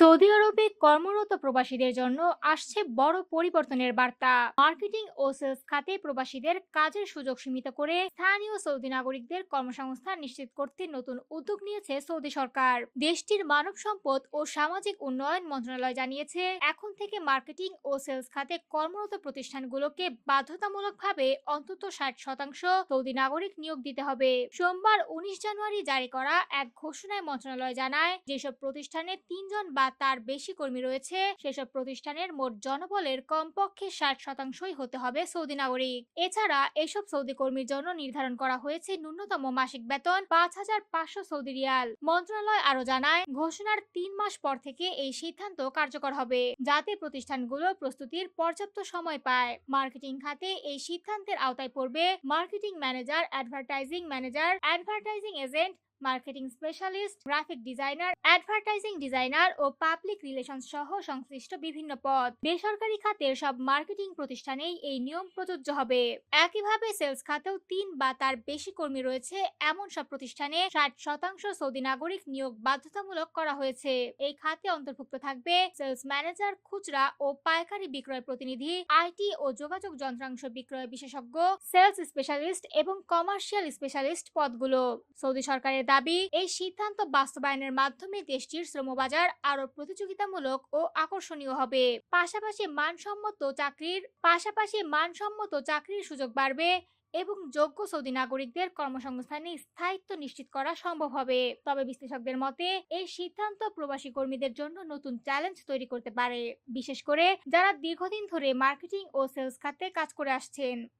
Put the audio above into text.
Saudi আরবে কর্মরত প্রবাসীদের জন্য আসছে বড় পরিবর্তনের বার্তা। মার্কেটিং ও সেলস খাতে প্রবাসীদের কাজের সুযোগ সীমিত করে স্থানীয় সৌদি নাগরিকদের কর্মসংস্থান নিশ্চিত করতে নতুন উদ্যোগ নিয়েছে সৌদি সরকার। দেশটির মানব সম্পদ ও সামাজিক উন্নয়ন মন্ত্রণালয় জানিয়েছে, এখন থেকে মার্কেটিং ও সেলস খাতে কর্মরত প্রতিষ্ঠানগুলোকে বাধ্যতামূলকভাবে অন্তত ষাট শতাংশ সৌদি নাগরিক নিয়োগ দিতে হবে। সোমবার উনিশ জানুয়ারি জারি করা এক ঘোষণায় মন্ত্রণালয় জানায়, যেসব প্রতিষ্ঠানে তিনজন বা তার বেশি কর্মী রয়েছে। সেসব প্রতিষ্ঠানের মোট জনবলের কমপক্ষে ষাট শতাংশই হতে হবে সৌদি নাগরিক। এছাড়া এসব সৌদি কর্মীর জন্য নির্ধারণ করা হয়েছে ন্যূনতম মাসিক বেতন পাঁচ হাজার পাঁচশো সৌদি রিয়াল। মন্ত্রণালয় আরও জানায়, ঘোষণার তিন মাস পর থেকে এই সিদ্ধান্ত কার্যকর হবে, যাতে প্রতিষ্ঠানগুলো প্রস্তুতির পর্যাপ্ত সময় পায়। মার্কেটিং খাতে এই সিদ্ধান্তের আওতায় পড়বে marketing manager, advertising manager, advertising agent marketing specialist, graphic designer, advertising designer ও পাবলিক রিলেশন সহ সংশ্লিষ্ট বিভিন্ন পদ। বেসরকারি খাতের সব মার্কেটিং প্রতিষ্ঠানেই এই নিয়ম প্রযোজ্য হবে। একইভাবে সেলস খাতেও তিন বা তার বেশি কর্মী রয়েছে, এমন সব প্রতিষ্ঠানে ষাট শতাংশ সৌদি নাগরিক নিয়োগ বাধ্যতামূলক করা হয়েছে। এই খাতে অন্তর্ভুক্ত থাকবে সেলস ম্যানেজার, খুচরা ও পাইকারি বিক্রয় প্রতিনিধি, আইটি ও যোগাযোগ যন্ত্রাংশ বিক্রয় বিশেষজ্ঞ, সেলস স্পেশালিস্ট এবং কমার্শিয়াল স্পেশালিস্ট পদগুলো। সৌদি সরকারের দাবি, এই সিদ্ধান্ত বাস্তবায়নের মাধ্যমে দেশটির শ্রমবাজার আরও প্রতিযোগিতামূলক ও আকর্ষণীয় হবে। পাশাপাশি মানসম্মত চাকরির, পাশাপাশি মানসম্মত চাকরির সুযোগ বাড়বে এবং যোগ্য সৌদি নাগরিকদের কর্মসংস্থানে স্থায়িত্ব নিশ্চিত করা সম্ভব হবে। তবে বিশ্লেষকদের মতে, এই সিদ্ধান্ত প্রবাসী কর্মীদের জন্য নতুন চ্যালেঞ্জ তৈরি করতে পারে, বিশেষ করে যারা দীর্ঘদিন ধরে মার্কেটিং ও সেলস খাতে কাজ করে আসছেন।